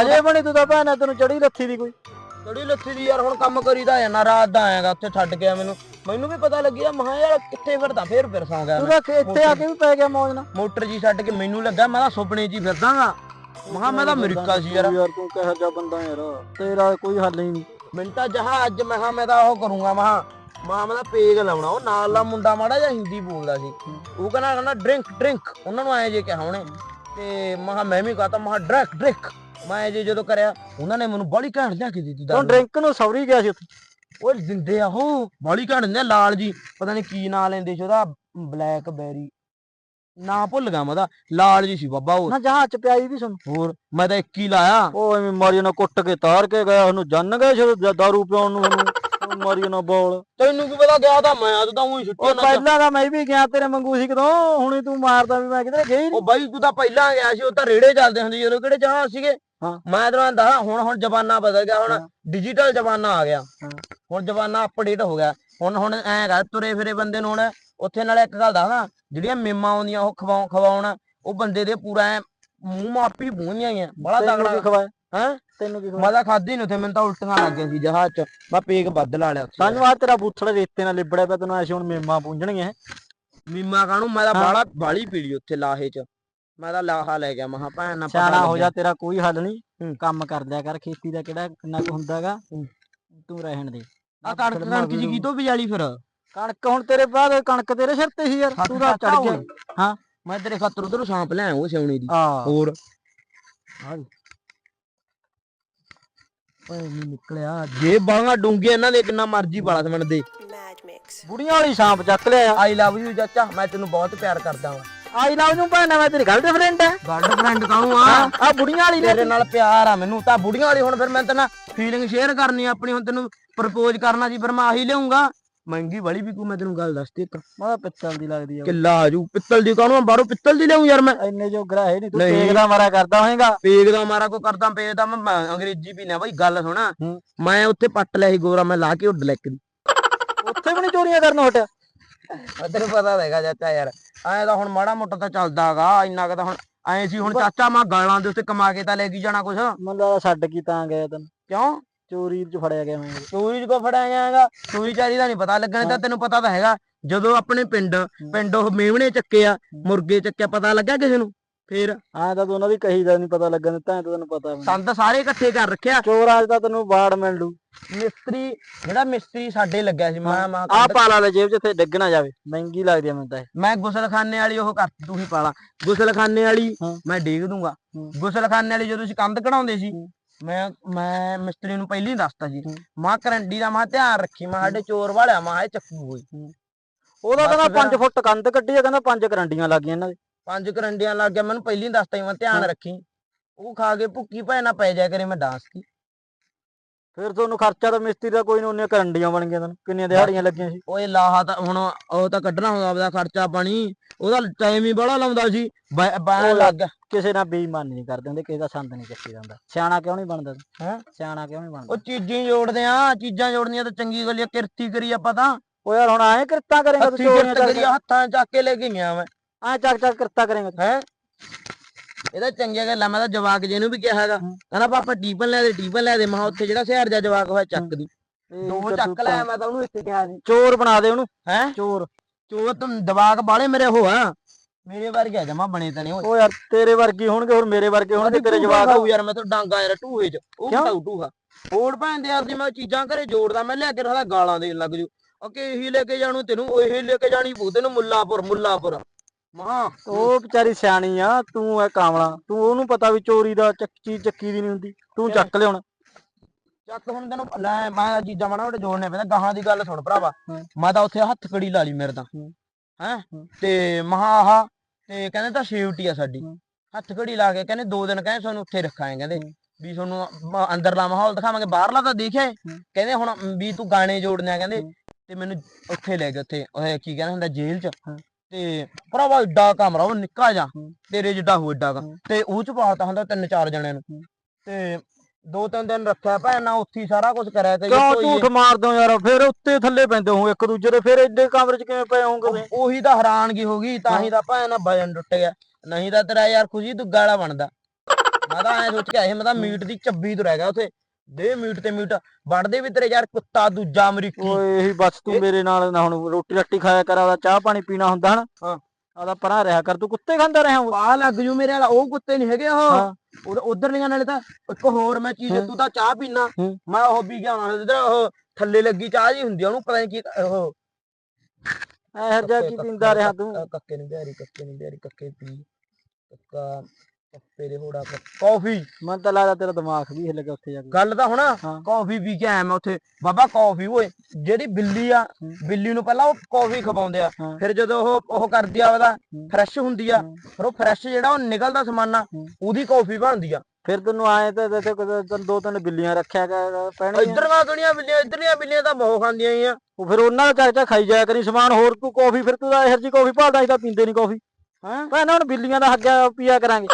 ਹਜੇ ਬਣੀ ਤੂੰ ਤਾਂ ਭੈਣ ਤੈਨੂੰ ਚੜੀ ਲੱਥੀ ਦੀ ਕੋਈ। ਥੋੜੀ ਲੱਥੀ ਦੀ ਯਾਰ ਹੁਣ ਕੰਮ ਕਰੀਦਾ ਆ ਨਾ ਰਾਤ ਦਾ ਆਏਗਾ ਉੱਥੇ ਛੱਡ ਗਿਆ ਮੈਨੂੰ। ਮੈਨੂੰ ਵੀ ਪਤਾ ਲੱਗਿਆ ਮਹਾ ਯਾਰ ਕਿੱਥੇ ਫਿਰਦਾ ਫੇਰ ਫਿਰ ਸੌਂ ਗਿਆ ਤੂੰ ਮੈਂ। ਤਾਂ ਇੱਥੇ ਆ ਕੇ ਵੀ ਪੈ ਗਿਆ ਮੌਜ ਨਾਲ। ਮੋਟਰ ਜੀ ਛੱਡ ਕੇ ਮੈਨੂੰ ਲੱਗਾ ਮੈਂ ਤਾਂ ਸੁਪਨੇ 'ਚ ਹੀ ਫਿਰਦਾਗਾ। ਮਹਾ ਮੈਂ ਤਾਂ ਅਮਰੀਕਾ ਸੀ ਯਾਰ। ਯਾਰ ਤੂੰ ਕਿਹੋ ਜਿਹਾ ਬੰਦਾ ਯਾਰ ਤੇਰਾ ਕੋਈ ਹੱਲ ਹੀ ਨਹੀਂ। ਮੈਨੂੰ ਤਾਂ ਜਹਾਜ਼ ਮੈਂ ਕਿਹਾ ਮੈਂ ਤਾਂ ਉਹ ਕਰੂੰਗਾ ਮਹਾ ਮਾਂ ਮੈਂ ਤਾਂ ਪੇਗ ਲਾਉਣਾ ਉਹ ਨਾਲ ਦਾ ਮੁੰਡਾ ਮਾੜਾ ਜਿਹਾ ਹਿੰਦੀ ਬੋਲਦਾ ਸੀ। ਉਹ ਕਹਿੰਦਾ ਕਹਿੰਦਾ ਡਰਿੰਕ ਡਰਿੰਕ ਉਹਨਾਂ ਨੂੰ ਆਏ ਜੇ ਕਿਹਾ ਉਹਨੇ। ਤੇ ਮੈਂ ਕਿਹਾ ਮੈਂ ਵੀ ਕਹਤਾ ਮੈਂ ਡਰਿੰਕ ਡਰਿੰਕ। ਮੈਂ ਜੇ ਜਦੋਂ ਕਰਿਆ ਉਹਨਾਂ ਨੇ ਮੈਨੂੰ ਬੜੀ ਘੈਂਟ ਲਿਆ ਕੇ ਦਿੱਤੀ ਤੂੰ। ਡਰਿੰਕ ਨੂੰ ਸੌਰੀ ਗਿਆ ਸੀ ਉੱਥੇ। ਉਹ ਦਿੰਦੇ ਆ ਉਹ ਬਾਲੀ ਘੜ ਦਿੰਦੇ ਆ ਲਾਲ ਜੀ। ਪਤਾ ਨਹੀਂ ਕੀ ਨਾਂ ਲੈਂਦੇ ਸੀ ਉਹਦਾ ਬਲੈਕ ਬੈਰੀ। ਨਾਂ ਭੁੱਲ ਗਿਆ ਮੈਂ ਉਹਦਾ ਲਾਲ ਜੀ ਸੀ ਬਾਬਾ ਉਹ। ਨਾ ਜਹਾਜ਼ ਚ ਪਿਆਈ ਵੀ ਸੁਣ ਹੋਰ ਮੈਂ ਤਾਂ ਇੱਕ ਹੀ ਲਾਇਆ। ਉਹ ਐਵੇਂ ਮਾਰੀ ਨਾ ਕੁੱਟ ਕੇ ਤਾਰ ਕੇ ਗਿਆ ਉਹਨੂੰ ਜੰਨ ਗਏ ਜਦੋਂ ਦਾਰੂ ਪਿਉਣ ਨੂੰ ਉਹਨੂੰ ਮਾਰੀ ਨਾ ਬੋਲ। ਤੈਨੂੰ ਕੀ ਪਤਾ ਗਿਆ ਤਾਂ ਮੈਂ ਅੱਜ ਤਾਂ ਉਹੀ ਉਹ ਪਹਿਲਾਂ ਤਾਂ ਮੈਂ ਵੀ ਗਿਆ ਤੇਰੇ ਮੰਗੂ ਸੀ ਕਦੋਂ ਹੁਣੀ ਤੂੰ ਮਾਰਦਾ ਵੀ ਮੈਂ ਕਿਧਰੇ ਗਿਆ ਹੀ ਉਹ ਬਾਈ ਤੂੰ ਤਾਂ ਪਹਿਲਾਂ ਗਿਆ ਸੀ ਉਹ ਤਾਂ ਰੇੜੇ ਚੱਲਦੇ ਹੁੰਦੇ ਸੀ ਜਦੋਂ ਕਿਹੜੇ ਜਹਾਜ਼ ਸੀਗੇ? ਹਾਂ। ਮੈਂ ਤੈਨੂੰ ਦੱਸਾਂ ਹੁਣ ਹੁਣ ਜ਼ਮਾਨਾ ਬਦਲ ਗਿਆ ਹੁਣ। ਡਿਜੀਟਲ ਜ਼ਮਾਨਾ ਆ ਗਿਆ। ਹੁਣ ਜ਼ਮਾਨਾ ਅਪਡੇਟ ਹੋ ਗਿਆ। ਹੁਣ ਹੁਣ ਐਂ ਕਰ ਤੁਰੇ ਫਿਰੇ ਬੰਦੇ ਨੂੰ ਹੁਣ ਉੱਥੇ ਨਾਲੇ ਇੱਕ ਗੱਲ ਦੱਸਦਾ ਜਿਹੜੀਆਂ ਮੇਮਾਂ ਆਉਂਦੀਆਂ ਉਹ ਖਵਾਉ ਖਵਾਉਣ ਉਹ ਬੰਦੇ ਦੇ ਪੂਰਾ ਮੂੰਹ ਮਾਪੀ ਬੂਹੀਆਂ ਹੀ ਆ ਬੜਾ ਤਗੜਾ ਖਵਾਇਆ? ਹੈਂ? ਤੈਨੂੰ ਕੀ ਮੈਂ ਤਾਂ ਖਾਧੀ ਨੀ ਉੱਥੇ ਮੈਨੂੰ ਤਾਂ ਉਲਟੀਆਂ ਲੱਗ ਗਈਆਂ ਸੀ ਜਹਾਜ਼ 'ਚ। ਮੈਂ ਪੇਕ ਵੱਧ ਲਾ ਲਿਆ ਉੱਥੇ। ਸਾਨੂੰ ਆ ਤੇਰਾ ਬੂਥੜਾ ਰੇਤੇ ਨਾਲ ਲਿਬੜਿਆ ਪਿਆ ਤੈਨੂੰ ਐਸੀ ਹੁਣ ਮੇਮਾ ਪੁੰਝਣਗੀਆਂ ਮੀਮਾ ਕਾਹਨੂੰ? ਮੈਂ ਤਾਂ। ਬਾਲਾ ਬਾਲੀ ਪੀੜੀ ਉੱਥੇ ਲਾਹੇ 'ਚ। ਮੈਂ ਤਾਂ ਲਾਹਾ ਲੈ ਗਿਆ ਮਹਾ ਭੈਣ ਨਾ ਪਤਾ ਸਿਆਣਾ ਹੋ। ਜਾ ਤੇਰਾ ਕੋਈ ਹੱਲ ਨਹੀਂ। ਕੰਮ ਕਰ ਲਿਆ ਕਰ ਖੇਤੀ ਦਾ ਕਿਹੜਾ ਕਿੰਨਾ ਕੁ ਹੁੰਦਾਗਾ। ਤੂੰ ਰਹਿਣ ਦੇ ਆ ਕਣਕ ਕਣਕ ਜੀ ਕੀ ਤੋਂ ਵਿਚਾਲੀ ਫਿਰ ਕਣਕ ਹੁਣ ਤੇਰੇ ਬਾਅਦ ਕਣਕ ਤੇਰੇ ਸਿਰ ਤੇ ਸੀ ਯਾਰ ਤੂੰ ਤਾਂ ਚੜ ਗਿਆ। ਹਾਂ। ਮੈਂ ਤੇਰੇ ਖਾਤਰ ਉਧਰੋਂ ਸਾਂਪ ਲੈ ਉਹ ਸਿਉਣੀ ਦੀ ਹੋਰ ਹਾਂ। ਓਏ ਨਹੀਂ ਨਿਕਲਿਆ ਜੇ ਬਾਹਾਂ ਡੂੰਗੇ ਇਹਨਾਂ ਦੇ ਕਿੰਨਾ ਮਰਜ਼ੀ ਬਾਲਾ ਸਮਣ ਦੇ. ਬੁੜੀਆਂ ਵਾਲੀ ਸਾਂਪ ਚੱਕ ਲਿਆ ਆਈ ਲਵ ਯੂ ਚਾਚਾ ਮੈਂ ਤੈਨੂੰ ਬਹੁਤ ਪਿਆਰ ਕਰਦਾ ਹਾਂ ਆਈ ਲਵ ਨੂੰ ਭਾਣਾ ਮੈਂ ਤੇਰੀ ਗਰਲਫ੍ਰੈਂਡ ਹੈ ਗਰਲਫ੍ਰੈਂਡ ਕਾਹਨੂੰ ਆ। ਆ ਬੁੜੀਆਂ ਵਾਲੀ ਨੇ ਤੇਰੇ ਨਾਲ ਪਿਆਰ ਆ ਮੈਨੂੰ ਤਾਂ ਬੁੜੀਆਂ ਵਾਲੀ ਹੁਣ ਫਿਰ ਮੈਂ ਤੇਰੇ ਨਾਲ ਫੀਲਿੰਗ ਸ਼ੇਅਰ ਕਰਨੀ ਆ ਆਪਣੀ ਹੁਣ ਤੈਨੂੰ ਪ੍ਰਪੋਜ਼ ਕਰਨਾ ਸੀ ਫਿਰ ਮੈਂ ਆਹੀ ਲਿਆਉਂਗਾ। ਮਹਿੰਗੀ ਵਾਲੀ ਵੀ ਕੋ ਮੈਂ ਤੈਨੂੰ ਗੱਲ ਦੱਸਦੀ ਇੱਕ। ਮੈਂ ਪਿੱਤਲ ਦੀ ਲੱਗਦੀ ਆ। ਕਿੱਲਾ ਆਜੂ ਪਿੱਤਲ ਦੀ ਕਾਹਨੂੰ ਆ, ਬਾਹਰੋਂ ਪਿੱਤਲ ਦੀ ਲਿਆਉਂ ਯਾਰ ਮੈਂ। ਇੰਨੇ ਜੋ ਗਰਾ ਹੈ ਨਹੀਂ ਤੂੰ ਨਹੀਂ। ਤੇਗ ਦਾ ਮਾਰਾ ਕਰਦਾ ਹੋਏਗਾ। ਪੇਗ ਦਾ ਮਾਰਾ ਕੋ ਕਰਦਾ ਪੇਗ ਦਾ ਮੈਂ ਮੈਂ ਅੰਗਰੇਜ਼ੀ ਪੀਣਾ ਬਾਈ ਗੱਲ ਸੁਣਾ। ਹੂੰ। ਮੈਂ ਉੱਥੇ ਪੱਟ ਲਿਆ ਸੀ ਗੋਰਾ ਮੈਂ ਲਾ ਕੇ ਉੱਡ ਲੈਕ ਦੀ ਉੱਥੇ ਵੀ ਨਹੀਂ ਚੋਰੀਆਂ ਕਰਨ ਹਟਿਆ। ਤੈਨੂੰ ਪਤਾ ਹੈਗਾ ਚਾਚਾ ਯਾਰ। ਐਂ ਤਾਂ ਹੁਣ ਮਾੜਾ ਮੋਟਾ ਤਾਂ ਚੱਲਦਾਗਾ ਇੰਨਾ ਕੁ ਤਾਂ ਹੁਣ ਐਂ ਸੀ ਹੁਣ ਚਾਚਾ ਮੈਂ ਗਾਲਾਂ ਦੇ ਉੱਤੇ ਕਮਾ ਕੇ ਤਾਂ ਲੈ ਕੇ ਜਾਣਾ ਕੁਛ। ਮੈਨੂੰ ਲੱਗਦਾ ਛੱਡ ਕੀ ਤਾਂ ਗਿਆ ਤੈਨੂੰ। ਕਿਉਂ? ਚੋਰੀ ਚ ਫੜਿਆ ਗਿਆ ਮੈਂ ਚੋਰੀ ਕੋ ਫੜਿਆ ਜਾਏਗਾ ਚੋਰੀ ਚਾਰੀ ਦਾ ਨਹੀਂ ਪਤਾ ਲੱਗਣਾ ਤਾਂ ਤੈਨੂੰ ਪਤਾ ਤਾਂ ਹੈਗਾ। ਜਦੋਂ ਆਪਣੇ ਪਿੰਡ ਪਿੰਡ ਉਹ ਮੇਵਣੇ ਚੱਕੇ ਆ ਮੁਰਗੇ ਚੱਕਿਆ ਪਤਾ ਲੱਗਾ ਕਿਸੇ ਨੂੰ? ਫੇਰ ਆਹ ਤਾਂ ਤੂੰ ਉਹਨਾਂ ਦੀ ਕਹੀ ਦਾ ਨਹੀਂ ਪਤਾ ਲੱਗਣ ਦਿੱਤਾ ਐ ਤਾਂ ਤੈਨੂੰ ਪਤਾ ਵੀ ਸੰਦ ਸਾਰੇ ਇਕੱਠੇ ਕਰ ਰੱਖਿਆ। ਚੋਰ ਅੱਜ ਤਾਂ ਤੈਨੂੰ ਬਾੜ ਮਿਲ ਲੂ। ਮਿਸਤਰੀ ਜਿਹੜਾ ਮਿਸਤਰੀ ਸਾਡੇ ਲੱਗਿਆ ਸੀ ਮੈਂ ਮੈਂ ਆ ਪਾ ਲਾ ਲੈ ਜੇਬ 'ਚ ਡਿੱਗ ਨਾ ਜਾਵੇ। ਮਹਿੰਗੀ ਲੱਗਦੀ ਆ ਮੈਨੂੰ ਤਾਂ ਇਹ। ਮੈਂ ਗੁਸਲਖਾਨੇ ਵਾਲੀ ਉਹ ਕਰ ਤੂੰ ਹੀ ਪਾਲਾ। ਗੁਸਲਖਾਨੇ ਵਾਲੀ। ਮੈਂ ਡੇਗ ਦੂੰਗਾ। ਗੁਸਲਖਾਨੇ ਵਾਲੀ ਜਦੋਂ ਅਸੀਂ ਕੰਧ ਕਢਾਉਂਦੇ ਸੀ। ਮੈਂ ਮੈਂ ਮਿਸਤਰੀ ਨੂੰ ਪਹਿਲਾਂ ਦੱਸਤਾ ਹੂੰ। ਮਾਂ ਕਰੰਡੀ ਦਾ ਮਾਂ ਧਿਆਨ ਰੱਖੀ ਮੈਂ ਸਾਡੇ ਚੋਰ ਵਾਲਿਆ ਮਾਂ ਇਹ ਚੱਕੂ ਹੋਈ ਉਹਦਾ ਕਹਿੰਦਾ ਫਿਰ- 5 ਫੁੱਟ ਕੰਧ ਕੱਢੀ ਆ ਕਹਿੰਦਾ ਪੰਜ ਕਰੰਡੀਆਂ ਲੱਗ ਗਈਆਂ ਇਹਨਾਂ ਦੇ। ਪੰਜ ਕਰੰਡੀਆਂ ਲੱਗ ਗਿਆ ਮੈਨੂੰ ਪਹਿਲਾਂ ਹੀ ਦੱਸਤਾ ਸੀ ਮੈਂ ਧਿਆਨ ਹਾਂ। ਰੱਖੀ। ਉਹ ਖਾ ਕੇ ਭੁੱਕੀ ਭੈ ਨਾ ਪੈ ਜਾ ਕਰੇ ਮੈਂ ਡਾਂਸ ਕੀ। ਫਿਰ ਤੁਹਾਨੂੰ ਖਰਚਾ ਤਾਂ ਮਿਸਤਰੀ ਦਾ ਕੋਈ ਨਹੀਂ ਉਹਨੀਆਂ ਕਰੰਡੀਆਂ ਬਣ ਗਈਆਂ ਤੈਨੂੰ ਕਿੰਨੀਆਂ ਦਿਹਾੜੀਆਂ ਲੱਗੀਆਂ ਸੀ। ਓਏ ਲਾਹਾ ਤਾਂ ਹੁਣ ਉਹ ਤਾਂ ਕੱਢਣਾ ਹੁੰਦਾ ਆਪਦਾ ਖਰਚਾ ਪਾਣੀ ਉਹਦਾ ਟਾਈਮ ਹੀ ਬੜਾ ਲਾਉਂਦਾ ਸੀ। ਬੈ- ਬੈਣ ਉਹ ਲੱਗ ਗਿਆ। ਕਿਸੇ ਨਾਲ ਬੇਈਮਾਨੀ ਨਹੀਂ ਕਰਦੇ ਹੁੰਦੇ ਕਿਸੇ ਦਾ ਸੰਦ ਨਹੀਂ ਚੱਕੀ ਜਾਂਦਾ। ਸਿਆਣਾ ਕਿਉਂ ਨਹੀਂ ਬਣਦਾ? ਹੈਂ? ਸਿਆਣਾ ਕਿਉਂ ਨਹੀਂ ਬਣਦਾ? ਉਹ ਚੀਜ਼ਾਂ ਹੀ ਜੋੜਦੇ ਆ ਚੀਜ਼ਾਂ ਜੋੜਨੀਆਂ ਤਾਂ ਚੰਗੀ ਗੱਲ ਆ ਕਿਰਤੀ ਕਰੀ ਆਪਾਂ ਤਾਂ। ਯਾਰ ਹੁਣ ਆਏ ਕਿਰਤਾਂ ਕਰੇਗਾ ਤੂੰ ਚੋਰੀਆਂ ਕਰੀ ਹੱਥਾਂ ਚੱਕ ਕੇ ਲੈ ਗਿਆ ਮੈਂ। ਆਏ ਚੱਕ ਚੱਕ ਕਿਰਤਾਂ ਕਰੇਗਾ। ਹੈ? ਇਹਦਾ ਚੰਗੀਆਂ ਗੱਲਾਂ ਮੈਂ ਤਾਂ ਜਵਾਕ ਜੇ ਨੂੰ ਵੀ ਕਿਹਾ ਹੈਗਾ। ਹੂੰ। ਕਹਿੰਦਾ ਪਾਪਾ ਟੀਪਨ ਲੈ ਦੇ ਟੀਪਨ ਲੈ ਦੇ। ਮੈਂ ਕਿਹਾ ਉੱਥੇ ਜਿਹੜਾ ਸ਼ਹਿਰ ਜਾ ਜਵਾਕ ਹੋਇਆ ਚੱਕ ਦੀ। ਦੋ। ਚੱਕ ਲੈ ਮੈਂ ਤਾਂ ਉਹਨੂੰ ਇੱਥੇ ਕਿਹਾ ਸੀ। ਚੋਰ ਬਣਾ ਦੇ ਉਹਨੂੰ। ਹੈ? ਚੋਰ। ਚੋ ਤੁਮ ਦਵਾਕ ਬਾਲੇ ਮੇਰੇ ਹੋਆ ਮੇਰੇ ਵਰਗੇ ਜਮਾ ਬਣੇ ਤਾਂ ਨਹੀਂ ਉਹ ਯਾਰ ਤੇਰੇ ਵਰਗੇ ਹੋਣਗੇ ਹੋਰ ਮੇਰੇ ਵਰਗੇ ਹੋਣਗੇ ਤੇਰੇ ਜਵਾਕ ਖਾਊ ਯਾਰ ਮੈਂ ਤਾਂ ਡਾਂਗਾ ਯਾਰ ਟੂਹੇ 'ਚ। ਉਹ? ਘਟਾਊ ਟੂਹਾ ਹੋਰ ਭੈਣ ਦੇ ਯਾਰ ਜੇ ਮੈਂ ਚੀਜ਼ਾਂ ਘਰੇ ਜੋੜਦਾ ਮੈਂ ਲਿਆ ਕੇ ਰੱਖਦਾ ਗਾਲਾਂ ਦੇਣ ਲੱਗ ਜੂ। ਓਕੇ ਇਹੀ ਲੈ ਕੇ ਜਾਣੂ ਤੈਨੂੰ ਉਹ ਇਹੀ ਲੈ ਕੇ ਜਾਣੀ ਪੂ ਤੈਨੂੰ ਮੁੱਲਾਪੁਰ ਮੁੱਲਾਪੁਰ। ਮਾਂ। ਉਹ ਵਿਚਾਰੀ ਸਿਆਣੀ ਆ ਤੂੰ ਐ ਕਾਮਲਾ। ਤੂੰ ਉਹਨੂੰ ਪਤਾ ਵੀ ਚੋਰੀ ਦਾ ਚੱਕ ਚੱਕੀ ਦੀ ਨਹੀਂ ਹੁੰਦੀ। ਤੂੰ ਚੱਕ ਲਿਆਉਣ ਚੱਕ ਹੁਣ ਤੈਨੂੰ ਲੈ ਮੈਂ ਚੀਜ਼ਾਂ ਮਾੜਾ ਮੋਟਾ ਜੋੜਨੇ ਪੈਂਦਾ। ਗਾਹਾਂ ਦੀ ਗੱਲ ਸੁਣ ਭਰਾਵਾ। ਮੈਂ ਤਾਂ ਉੱਥੇ ਹੱਥ ਕੜੀ ਲਾ ਲਈ ਮੇਰੇ ਤਾਂ। ਹੂੰ। ਤੇ ਮਹਾ ਆਹ ਤੇ ਕਹਿੰਦੇ ਤਾਂ ਸੇਫਟੀ ਆ ਸਾਡੀ। ਹੱਥ ਕੜੀ ਲਾ ਕੇ ਕਹਿੰਦੇ ਦੋ ਦਿਨ ਕਹਿੰਦੇ ਤੁਹਾਨੂੰ ਉੱਥੇ ਰੱਖਾਂਗੇ ਕਹਿੰਦੇ। ਵੀ ਤੁਹਾਨੂੰ ਅੰਦਰਲਾ ਮਾਹੌਲ ਦਿਖਾਵਾਂਗੇ। ਬਾਹਰਲਾ ਤਾਂ ਦੇਖਿਆ। ਕਹਿੰਦੇ ਹੁਣ ਵੀ ਤੂੰ ਗਾਣੇ ਜੋੜਨੇ ਆ ਕਹਿੰਦੇ। ਤੇ ਮੈਨੂੰ ਉੱਥੇ ਲੈ ਗਏ ਉੱਥੇ। ਉਹ ਕੀ ਕਹਿੰਦੇ ਹੁੰਦਾ ਜੇਲ੍ਹ 'ਚ। ਤੇ ਭਰਾਵਾ ਏਡਾ ਕਮਰਾ ਉਹ ਨਿੱਕਾ ਜਾ। ਤੇਰੇ ਜਿੱਡਾ ਹੋ ਏਡਾ ਕੁ। ਤੇ ਉਹ ਚ ਪਾਤਾ ਹੁੰਦਾ ਤਿੰਨ ਚਾਰ ਜਣਿਆਂ ਨੂੰ। ਤੇ ਦੋ ਤਿੰਨ ਦਿਨ ਰੱਖਿਆ ਭੈਣ ਉੱਥੇ ਸਾਰਾ ਕੁਝ ਕਰਿਆ ਤੇ ਕਿਉਂ ਝੂਠ ਮਾਰਦੇ ਹੋ ਯਾਰ? ਫਿਰ ਉੱਤੇ ਥੱਲੇ ਪੈਂਦੇ ਹੋ ਇੱਕ ਦੂਜੇ ਦੇ ਫਿਰ ਐਡੇ ਕਮਰੇ 'ਚ ਕਿਵੇਂ ਪਏ ਹੋਗੇ ਉਹ- ਤਾਂ ਹੈਰਾਨਗੀ ਹੋ ਗਈ ਤਾਂ ਹੀ ਤਾਂ ਭੈਣ ਵਜਨ ਟੁੱਟ ਗਿਆ। ਨਹੀਂ ਤਾਂ ਤੇਰਾ ਯਾਰ ਖੁਸ਼ੀ ਦੁੱਗਾ ਵਾਲਾ ਬਣਦਾ। ਮੈਂ ਤਾਂ ਐ ਸੋਚ ਕੇ ਆਇਆ ਮੈਂ ਤਾਂ ਮੀਟ ਦੀ ਚੱਬੀ ਤੋਂ ਰਹਿ ਗਿਆ ਉੱਥੇ। ਦੇ ਮੀਟ ਤੇ ਮੀਟ ਵੜਦੇ ਵੀ ਤੇਰੇ ਯਾਰ ਕੁੱਤਾ ਦੂਜਾ ਅਮਰੀਕੀ। ਓਏ ਇਹੀ ਬਸ ਤੂੰ ਮੇਰੇ ਨਾਲ ਨਾ ਹੁਣ ਰੋਟੀ ਰੱਟੀ ਖਾਇਆ ਕਰ ਆਦਾ ਚਾਹ ਪਾਣੀ ਪੀਣਾ ਹੁੰਦਾ ਹਨਾ। ਹਾਂ। ਆਦਾ ਪਰਾਂ ਰਿਹਾ ਕਰ ਤੂੰ ਕੁੱਤੇ ਖਾਂਦਾ ਰਿਹਾ ਹੋਊਗਾ ਪਾ ਲੱਗ ਜੂ ਮੇਰੇ ਵਾਲਾ ਉਹ ਕੁੱਤੇ ਨਹੀਂ ਹੈਗੇ ਉਹ। ਹਾਂ। ਉਧਰ ਲੀਆਂ ਨਾਲੇ ਤਾਂ ਇੱਕ ਹੋਰ ਮੈਂ ਚੀਜ਼। ਤੂੰ ਤਾਂ ਚਾਹ ਪੀਣਾ ਹੂੰ। ਮੈਂ ਉਹ ਵੀ ਗਿਆ ਹਾਂ ਉਹ ਥੱਲੇ ਲੱਗੀ ਚਾਹ ਜੀ ਹੁੰਦੀ ਆ, ਉਹਨੂੰ ਪਤਾ ਨਹੀਂ ਕੀ ਉਹ। ਇਹ ਜਿਹਾ ਕੀ ਪੀਂਦਾ ਰਿਹਾ ਤੂੰ? ਕੱਕੇ- ਨਹੀਂ ਬਿਹਾਰੀ ਕੱਕੇ ਨਹੀਂ ਬਿਹਾਰੀ ਕੱਕੇ ਪੀ। ਕੱਕਾ ਤੇਰੇ ਹੋੜਾ ਕਾਫੀ ਮੈਨੂੰ ਤਾਂ ਲੱਗਦਾ ਤੇਰਾ ਦਿਮਾਗ ਵੀ ਹਿੱਲ ਗਿਆ ਉੱਥੇ ਜਾ ਕੇ ਗੱਲ ਤਾਂ ਹੁਣ। ਕਾਫੀ ਪੀ ਕੇ ਆਇਆ ਮੈਂ ਉੱਥੇ ਬਾਬਾ ਕਾਫੀ ਓਏ ਜਿਹੜੀ ਬਿੱਲੀ ਆ। ਬਿੱਲੀ ਨੂੰ ਪਹਿਲਾਂ ਉਹ ਕਾਫੀ ਖਵਾਉਂਦੇ ਆ। ਫਿਰ ਜਦੋਂ ਉਹ ਉਹ ਕਰਦੀ ਆ ਉਹਦਾ। ਫਰੈਸ਼ ਹੁੰਦੀ ਆ। ਫਿਰ ਉਹ ਫਰੈਸ਼ ਜਿਹੜਾ ਉਹ ਨਿਕਲਦਾ ਸਮਾਨਾ। ਉਹਦੀ ਕਾਫੀ ਬਣਦੀ ਆ ਫਿਰ ਤੈਨੂੰ ਆਏ ਤੇ ਤੇ ਤੈਨੂੰ ਦੋ ਤਿੰਨ ਬਿੱਲੀਆਂ ਰੱਖਿਆ ਪੈਣਗੀਆਂ ਇੱਧਰ ਦੁਨੀਆ ਬਿੱਲੀਆਂ ਇੱਧਰਲੀਆਂ ਬਿੱਲੀਆਂ ਤਾਂ ਬਹੁਤ ਖਾਂਦੀਆਂ ਆ ਉਹ ਫਿਰ ਉਹਨਾਂ ਦਾ ਚਾਚਾ ਖਾਈ ਜਾਇਆ ਕਰੀ ਸਮਾਨ ਹੋਰ ਤੂੰ ਕਾਫੀ ਫਿਰ ਤੂੰ ਇਹੋ ਜਿਹੀ ਕਾਫੀ ਭਾਲਦਾ ਸੀ ਤਾਂ ਪੀਂਦੇ ਨਹੀਂ ਕਾਫੀ ਹਾਂ ਭੈਣਾ ਹੁਣ ਬਿੱਲੀਆਂ ਦਾ ਹੱਗਾ ਪੀਆ ਕਰਾਂਗੇ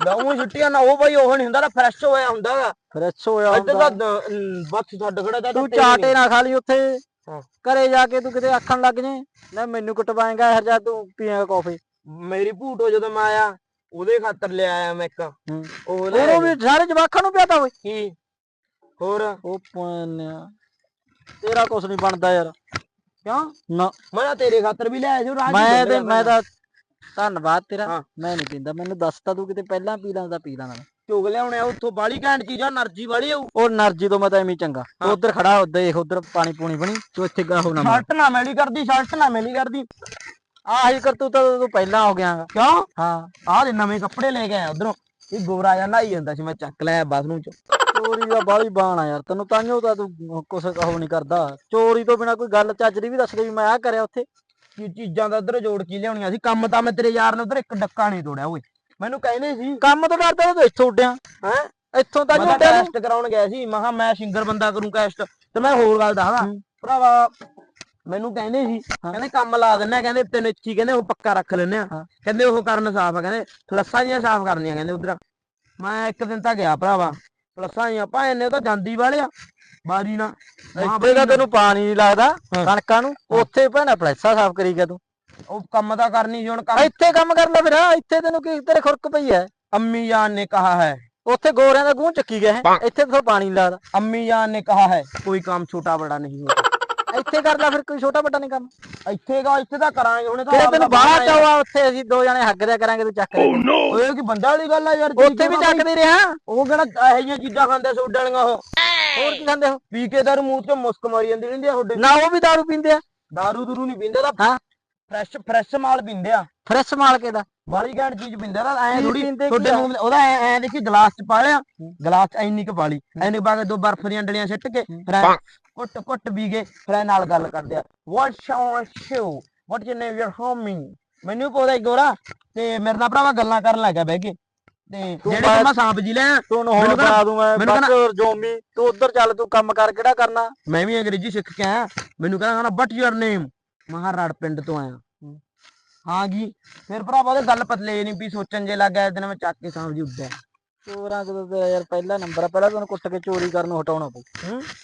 ਲਾਉਂ ਛੁੱਟੀਆਂ ਨਾ ਉਹ ਬਾਈ ਉਹ ਨਹੀਂ ਹੁੰਦਾ ਨਾ ਫਰੈਸ਼ ਹੋਇਆ ਹੁੰਦਾ। ਗਾ ਫਰੈਸ਼ ਹੋਇਆ ਇੱਧਰ ਹੁੰਦਾ। ਦਾ ਬੱਸ ਛੱਡ ਖੜਾ ਤਾਂ ਤੂੰ ਚਾਟੇ ਨਾ। ਖਾ ਲਈ ਉੱਥੇ। ਘਰੇ ਜਾ ਕੇ ਤੂੰ ਕਿਤੇ ਆਖਣ ਲੱਗ ਜੇ ਨਾ ਮੈਨੂੰ ਕਟਵਾਏਗਾ ਹਰ ਜਾ ਤੂੰ ਪੀਏਗਾ ਕਾਫੀ ਮੇਰੀ ਭੂਟੋ ਜਦੋਂ ਮੈਂ ਆਇਆ ਉਹਦੇ ਖਾਤਰ ਲੈ ਆਇਆ ਮੈਂ ਇੱਕ। ਉਹ ਲੈ ਉਹਨੂੰ ਵੀ ਸਾਰੇ ਜਵਾਕਾਂ ਨੂੰ ਪਿਆਤਾ ਓਏ। ਕੀ? ਹੋਰ? ਉਹ ਪੁੰਨਿਆ। ਤੇਰਾ ਕੁਛ ਨਹੀਂ ਬਣਦਾ ਯਾਰ। ਕਿਉਂ? ਨਾ ਮੈਂ ਤਾਂ ਤੇਰੇ ਖਾਤਰ ਵੀ ਲੈ ਆਇਆ ਉਹ ਰਾਜ ਮੈਂ ਤੇ ਮੈਂ ਤਾਂ ਧੰਨਵਾਦ ਤੇਰਾ ਮੈਂ ਨਹੀਂ ਪੀਂਦਾ ਮੈਨੂੰ ਦੱਸਤਾ ਤੂੰ ਕਿਤੇ ਪਹਿਲਾਂ ਪੀ ਲਾਂਦਾ ਪੀ ਲਾਂਦਾ ਮੈਂ। ਚੁਗ ਲਿਆਉਣੇ ਆ ਉੱਥੋਂ ਬਾਲੀ ਘੈਂਟ ਚੀਜ਼ ਆ એનર્ਜੀ ਵਾਲੀ ਆਉ ਉਹ ਨਰਜੀ ਤੋਂ ਮੈਂ ਤਾਂ ਐਵੇਂ ਚੰਗਾ। ਤੂੰ ਉਧਰ ਖੜਾ ਹੋ ਦੇਖ ਉਧਰ ਪਾਣੀ ਪੂਣੀ ਬਣੀ ਤੂੰ ਇੱਥੇ ਗਾਹੋ ਨਾ ਸ਼ਰਟ ਨਾ ਮੈਲੀ ਕਰਦੀ ਸ਼ਰਟ ਨਾ ਮੈਲੀ ਕਰਦੀ। ਆਹੀ ਕਰ ਤੂੰ ਤਾਂ ਤੂੰ ਪਹਿਲਾਂ ਹੋ ਗਿਆ ਕਿਉਂ? ਹਾਂ। ਆਹ ਦੇ ਨਵੇਂ ਕੱਪੜੇ ਲੈ ਕੇ ਆਇਆ ਉਧਰੋਂ। ਇਹ ਗੋਰਾ ਜਾਂ ਨਹਾਈ ਜਾਂਦਾ ਸੀ ਮੈਂ ਚੱਕ ਲਿਆ ਬਾਥਰੂਮ ਚ। ਚੋਰੀ ਦਾ ਬਾਲੀ ਬਾਣ ਯਾਰ ਤੈਨੂੰ ਤਾਂਹੀਓ ਤਾਂ ਤੂੰ ਕੁਛ ਕਹੋ ਨਹੀਂ ਕਰਦਾ। ਚੋਰੀ ਤੋਂ ਬਿਨਾ ਕੋਈ ਗੱਲ ਚੱਜ ਵੀ ਦੱਸ ਦੇ ਵੀ ਮੈਂ ਆਹ ਕਰਿਆ ਉੱਥੇ। ਚੀਜ਼ਾਂ ਦਾ ਉਧਰ ਜੋੜ ਕੇ ਲਿਆਉਣੀਆਂ ਸੀ? ਕੰਮ ਤਾਂ ਮੈਂ ਤੇਰੇ ਯਾਰ ਨੇ ਉਧਰ ਇੱਕ ਡੱਕਾ ਨਹੀਂ ਤੋੜਿਆ ਓਏ। ਮੈਨੂੰ ਕਹਿੰਦੇ ਸੀ। ਕੰਮ ਤੋਂ ਡਰਦਾ ਤੂੰ ਇੱਥੋਂ ਉੱਡਿਆ। ਹੈ? ਇੱਥੋਂ ਤਾਂ ਮੈਂ ਉੱਡਿਆ। ਟੈਸਟ ਕਰਾਉਣ ਗਿਆ ਸੀ। ਮੈਂ ਕਿਹਾ ਮੈਂ ਸਿੰਗਰ ਬੰਦਾ ਕਰੂੰ ਕੈਸਟ ਤੇ ਮੈਂ ਹੋਰ ਗੱਲ ਦੱਸਦਾ। ਹੂੰ। ਭਰਾਵਾ ਮੈਨੂੰ ਕਹਿੰਦੇ ਸੀ। ਕਹਿੰਦੇ ਕੰਮ ਲਾ ਦਿੰਨੇ ਕਹਿੰਦੇ ਤੈਨੂੰ ਇੱਥੇ ਹੀ ਕਹਿੰਦੇ ਉਹ ਪੱਕਾ ਰੱਖ ਲੈਨੇ ਆ। ਹਾਂ। ਕਹਿੰਦੇ ਉਹ ਕਰਨ ਸਾਫ਼ ਆ। ਕਹਿੰਦੇ ਫਲੱਸਾਂ ਜੀਆਂ ਸਾਫ਼ ਕਰਨੀਆਂ। ਕਹਿੰਦੇ ਉਧਰ। ਮੈਂ ਇੱਕ ਦਿਨ ਤਾਂ ਗਿਆ ਭਰਾਵਾ। ਫਲੱਸਾਂ ਜੀਆਂ ਭਾਵੇਂ ਨੇ ਤਾਂ ਜਾਂਦੀ ਵਾਲੇ ਮਾਰੀ ਨਾ। ਇੱਥੇ ਤਾਂ ਤੈਨੂੰ ਪਾਣੀ ਨਹੀਂ ਲੱਗਦਾ ਕਣਕਾਂ ਨੂੰ। ਉੱਥੇ ਭੈਣਾ ਪਲੈਸਾ ਸਾਫ਼ ਕਰੀ ਗਿਆ ਤੂੰ। ਉਹ ਕੰਮ ਤਾਂ ਕਰਨੀ ਸੀ ਕਰ ਇੱਥੇ ਕੰਮ ਕਰ ਲੈ ਫਿਰ ਇੱਥੇ ਤੈਨੂੰ ਕੀ ਤੇਰੇ ਖੁਰਕ ਪਈ ਐ। ਅੰਮੀ ਜਾਨ ਨੇ ਕਹਾ ਹੈ। ਉੱਥੇ ਗੋਰਿਆਂ ਦਾ ਗੂੰ ਚੱਕੀ ਗਿਆ ਹੈ। ਇੱਥੇ ਤਾਂ ਪਾਣੀ ਨਹੀਂ ਲੱਗਦਾ। ਅੰਮੀ ਜਾਨ ਨੇ ਕਹਾ ਹੈ ਕੋਈ ਕੰਮ ਛੋਟਾ ਵੱਡਾ ਨਹੀਂ ਹੋਤਾ ਇੱਥੇ ਕਰ ਲੈ ਫਿਰ ਕੋਈ ਛੋਟਾ ਵੱਡਾ ਨਹੀਂ ਕੰਮ। ਇੱਥੇ ਗਾ ਇੱਥੇ ਤਾਂ ਕਰਾਂਗੇ ਹੁਣੇ ਤਾਂ ਤੈਨੂੰ ਬਾਹਰ ਚਾਵਾ ਉੱਥੇ ਅਸੀਂ ਦੋ ਜਣੇ ਹੱਗ ਰਿਆ ਕਰਾਂਗੇ ਤੂੰ ਚੱਕ oh, ਓਏ ਕੀ ਬੰਦਾ ਵਾਲੀ ਗੱਲ ਆ ਯਾਰ ਉੱਥੇ ਵੀ ਚੱਕਦੇ ਰਿਹਾ। ਉਹ ਕਿਹੜਾ ਇਹੋ ਜਿਹੀਆਂ ਚੀਜ਼ਾਂ ਖਾਂਦੇ ਸੋਡਣੀਆਂ ਉਹ। ਹੋਰ ਕੀ ਖਾਂਦੇ ਹੋ? ਪੀ ਕੇ ਦਰ ਮੂੰਹ ਤੇ ਮੁਸਕ ਮਾਰੀ ਜਾਂਦੀ ਰਹਿੰਦੀ ਆ ਤੁਹਾਡੇ ਨਾ ਉਹ ਵੀ ਦਾਰੂ ਪੀਂਦੇ ਆ। ਦਾਰੂ ਦੂਰੂ ਨਹੀਂ ਪੀਂਦੇ ਤਾਂ ਹਾਂ। ਫਰੈਸ਼ ਫਰੈਸ਼ ਮਾਲ ਪੀਂਦੇ ਆ। ਫਰੈਸ਼ ਮਾਲ ਕੇ ਦਾ ਬਾਲੀ ਘੈਂਟ ਚੀਜ਼ ਪੀਂਦੇ ਆ ਐ ਥੋੜੀ ਤੁਹਾਡੇ? ਮੂੰਹ ਉਹਦਾ ਐ ਐ ਦੇਖੀ ਗਲਾਸ ਚ ਪਾ ਲਿਆ ਗਲਾਸ ਚ ਐਨੀ ਕ ਪਾ ਲਈ ਐਨੇ ਪਾ ਕੇ ਦੋ ਬਰਫ਼ ਦੀਆਂ ਡਲੀਆਂ ਸਿੱਟ ਕੇ ਫਿਰ ਕੁੱਟ ਕੁੱਟ ਵੀ ਗਏ ਫਿਰ ਨਾਲ ਗੱਲ ਕਰਦੇ ਆ। What show show what you name your homie ਮੈਨੂੰ ਪਤਾ ਹੀ ਗੋਰਾ ਤੇ ਮੇਰੇ ਨਾਲ ਭਰਾਵਾ ਗੱਲਾਂ ਕਰਨ ਲੱਗਾ ਬਹਿ ਕੇ। ਜਿਹੜੇ ਬਾਹਰ- ਮੈਂ ਸਾਂਪ ਜੀ ਲਿਆ ਤੂੰ ਹੁਣ ਬਣਾ ਦੂੰ ਮੈਂ ਬੱਕਰ ਜੋਮੀ ਤੂੰ ਉੱਧਰ ਚੱਲ ਤੂੰ ਕੰਮ ਕਰ ਕਿਹੜਾ ਕਰਨਾ? ਮੈਂ ਵੀ ਅੰਗਰੇਜ਼ੀ ਸਿੱਖ ਕੇ ਆਇਆ ਮੈਨੂੰ ਕਹਿੰਦਾ ਕਹਿੰਦਾ ਵਟ ਯੂਰ ਨੇਮ ਮਹਾਰਾੜ ਪਿੰਡ ਤੋਂ ਆਇਆ। ਹਾਂ। ਜੀ ਫਿਰ ਭਰਾਵਾ ਉਹਦੇ ਗੱਲ ਪਤਲੇ ਨਹੀਂ ਵੀ ਸੋਚਣ ਜੇ ਲੱਗ ਗਿਆ ਦਿਨ ਮੈਂ ਚੱਕ ਕੇ ਸਾਂਭ ਜੀ ਉੱਡਿਆ ਚੋਰਾਂ ਕੋਲ ਤਾਂ ਯਾਰ ਪਹਿਲਾ ਨੰਬਰ ਆ ਪਹਿਲਾਂ ਤੁਹਾਨੂੰ ਕੁੱਟ ਕੇ ਚੋਰੀ ਕਰਨ ਨੂੰ ਹਟਾਉਣਾ ਪਊ।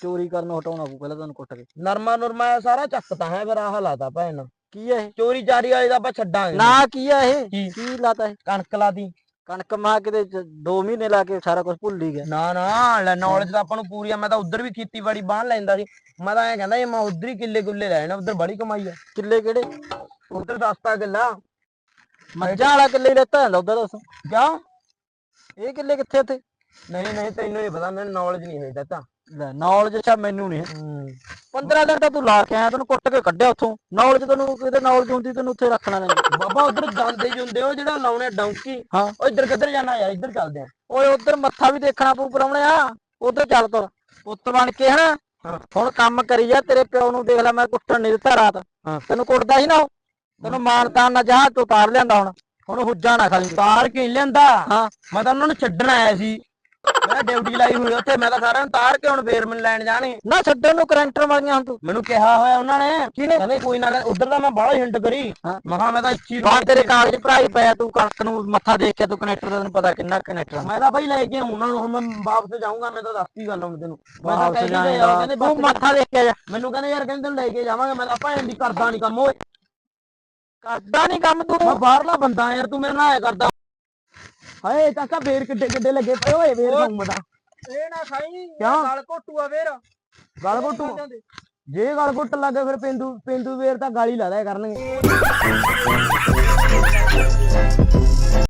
ਚੋਰੀ ਕਰਨ ਨੂੰ ਹਟਾਉਣਾ ਪਊ ਪਹਿਲਾਂ ਤੁਹਾਨੂੰ ਕੁੱਟ ਕੇ। ਨਰਮਾ ਨੁਰਮਾ ਸਾਰਾ ਚੱਕਤਾ ਹੈ ਫਿਰ ਆਹ ਲਾਤਾ ਭੈਣ। ਕੀ ਇਹ? ਚੋਰੀ ਚਾਰੀ ਵਾਲੀ ਦਾ ਆਪਾਂ ਛੱਡਾਂਗੇ। ਨਾ ਕੀ ਆ ਇਹ? ਕੀ? ਲਾਤਾ ਇਹ? ਕਣਕ ਲਾਦੀ ਕਣਕ ਮਾ ਕਿਤੇ 2 ਮਹੀਨੇ ਲਾ ਕੇ ਸਾਰਾ ਕੁਝ ਭੁੱਲ ਹੀ ਗਿਆ। ਨਾ ਨਾ ਲੈ ਨੌਲੇਜ ਤਾਂ ਆਪਾਂ ਨੂੰ ਪੂਰੀ ਆ। ਮੈਂ ਤਾਂ ਉਧਰ ਵੀ ਖੇਤੀਬਾੜੀ ਬਾਹਨ ਲੈਂਦਾ ਸੀ। ਮੈਂ ਤਾਂ ਐ ਕਹਿੰਦਾ ਇਹ ਮੈਂ ਉਧਰ ਹੀ ਕਿੱਲੇ ਕੁੱਲੇ ਲੈਣਾ ਉਧਰ ਬੜੀ ਕਮਾਈ ਆ। ਕਿੱਲੇ ਕਿਹੜੇ? ਉਧਰ ਦਸਤਾ ਕਿੱਲਾ। ਮੱਝਾਂ ਵਾਲਾ ਕਿੱਲੇ ਲੈਤਾ ਜਾਂਦਾ ਉਧਰ ਦੱਸ। ਕਿਉਂ? ਇਹ ਕਿੱਲੇ ਕਿੱਥੇ ਇੱਥੇ? ਨਹੀਂ ਨਹੀਂ ਤੈਨੂੰ ਨਹੀਂ ਪਤਾ ਮੈਨੂੰ ਨੌਲੇਜ ਨਹੀਂ ਹੈ ਤਾਂ ਲੈ ਨੌਲੇਜ ਅੱਛਾ ਮੈਨੂੰ ਨਹੀਂ ਹੈ। 15 ਦਿਨ ਤਾਂ ਤੂੰ ਲਾ ਕੇ ਆਇਆ ਤੈਨੂੰ ਕੁੱਟ ਕੇ ਕੱਢਿਆ ਉੱਥੋਂ। ਨੌਲੇਜ ਤੈਨੂੰ ਕਿਤੇ ਨੌਲੇਜ ਹੁੰਦੀ ਤੈਨੂੰ ਉੱਥੇ ਰੱਖਣਾ ਨਹੀਂ। ਬਾਬਾ ਉਧਰ ਜਾਂਦੇ ਜੁੰਦੇ ਉਹ ਜਿਹੜਾ ਲਾਉਣੇ ਡੌਂਕੀ ਹਾਂ। ਉਹ ਇੱਧਰ ਕਿੱਧਰ ਜਾਣਾ ਯਾਰ ਇੱਧਰ ਚੱਲਦੇ ਆ। ਓਏ ਉਧਰ ਮੱਥਾ ਵੀ ਦੇਖਣਾ ਪਊ ਪਰਾਉਣਿਆ ਉਧਰ ਚੱਲ ਤੁਰ ਪੁੱਤ ਬਣ ਕੇ ਹਨਾ। ਹੁਣ ਕੰਮ ਕਰੀ ਜਾ ਤੇਰੇ ਪਿਓ ਨੂੰ ਦੇਖ ਲੈ ਮੈਂ ਕੁੱਟਣ ਨਹੀਂ ਦਿੱਤਾ ਰਾਤ। ਤੈਨੂੰ ਕੁੱਟਦਾ ਸੀ ਨਾ ਉਹ। ਤੈਨੂੰ ਮਾਨਤਾਨ ਨਾ ਜਹਾਜ਼ ਤੋਂ ਉਤਾਰ ਲਿਆਂਦਾ ਹੁਣ। ਹੁਣ ਹੁੱਜਾ ਨਾ ਖਾਲੀ। ਤਾਰ ਕੇ ਲਿਆਂਦਾ। ਹਾਂ। ਮੈਂ ਤਾਂ ਉਹਨਾਂ ਨੂੰ ਛੱਡਣ ਆਇਆ ਸੀ। ਮੈਂ ਡਿਊਟੀ ਲਾਈ ਹੋਈ ਉੱਥੇ ਮੈਂ ਤਾਂ ਸਾਰਿਆਂ ਨੂੰ ਤਾਰ ਕੇ ਹੁਣ ਫੇਰ ਮੈਨੂੰ ਲੈਣ ਜਾਣੇ। ਨਾ ਛੱਡਣ ਨੂੰ ਕਰੰਟਰ ਵਾਲੀਆਂ ਹੁਣ ਤੂੰ। ਮੈਨੂੰ ਕਿਹਾ ਹੋਇਆ ਉਹਨਾਂ ਨੇ ਕਹਿੰਦੇ ਕੋਈ ਨਾ ਉਧਰ ਤਾਂ ਮੈਂ ਬਾਹਲਾ ਹਿੰਟ ਕਰੀ। ਮੈਂ ਕਿਹਾ ਮੈਂ ਤਾਂ ਇੱਚੀ ਬਾਹਰ ਤੇਰੇ ਕਾਗਜ਼ ਭਰਾਈ ਪਿਆ ਤੂੰ ਕਣਕ ਨੂੰ ਮੱਥਾ ਦੇਖ ਕੇ ਤੂੰ ਕਨੈਕਟਰ ਦਾ ਤੈਨੂੰ ਪਤਾ ਕਿੰਨਾ ਕਨੈਕਟਰ ਮੈਂ ਤਾਂ ਬਈ ਲੈ ਕੇ ਉਹਨਾਂ ਨੂੰ ਹੁਣ ਮੈਂ ਵਾਪਸ ਜਾਊਂਗਾ ਮੈਂ ਤਾਂ ਦੱਸਤੀ ਗੱਲ ਹੁਣ ਤੈਨੂੰ। ਮੈਂ ਤਾਂ ਵਾਪਸ ਕਹਿ ਕੇ ਕਹਿੰਦੇ ਤੂੰ। ਬਸ ਮੱਥਾ ਦੇਖ ਕੇ ਜਾ। ਮੈਨੂੰ ਕਹਿੰਦੇ ਯਾਰ ਕਹਿੰਦੇ ਤੈਨੂੰ ਲੈ ਕੇ ਜਾਵਾਂਗੇ ਮੈਂ ਤਾਂ ਭੈਣ ਦੀ ਕਰਦਾ ਨਹੀਂ ਕੰਮ ਓਏ। ਕਰਦਾ ਨਹੀਂ ਕੰਮ ਮੈਂ ਤੂੰ ਬਾਹਰਲਾ ਬੰਦਾ ਯਾਰ ਤੂੰ ਮੇਰੇ ਨਾਲ ਆਇਆ ਕਰਦਾ। ਹਾਏ ਕਾਕਾ ਫੇਰ ਕਿੱਡੇ ਕਿੱਡੇ ਲੱਗੇ ਪਏ ਓਏ ਫੇਰ ਓਏ। ਖਾਊਂ ਮੈਂ ਤਾਂ। ਇਹ ਨਾ ਖਾਈ ਕਿਉਂ? ਗਲ ਘੋਟੂਆ ਫੇਰ। ਗਲ ਘੁੱਟੂ? ਜੇ ਗਲ ਘੁੱਟ ਲੱਗੇ ਫਿਰ ਪੇਂਦੂ ਪੇਂਦੂ ਵੇਰ ਤਾਂ ਗਾਲੀ ਲਾ ਦਿਆ ਕਰਨਗੇ।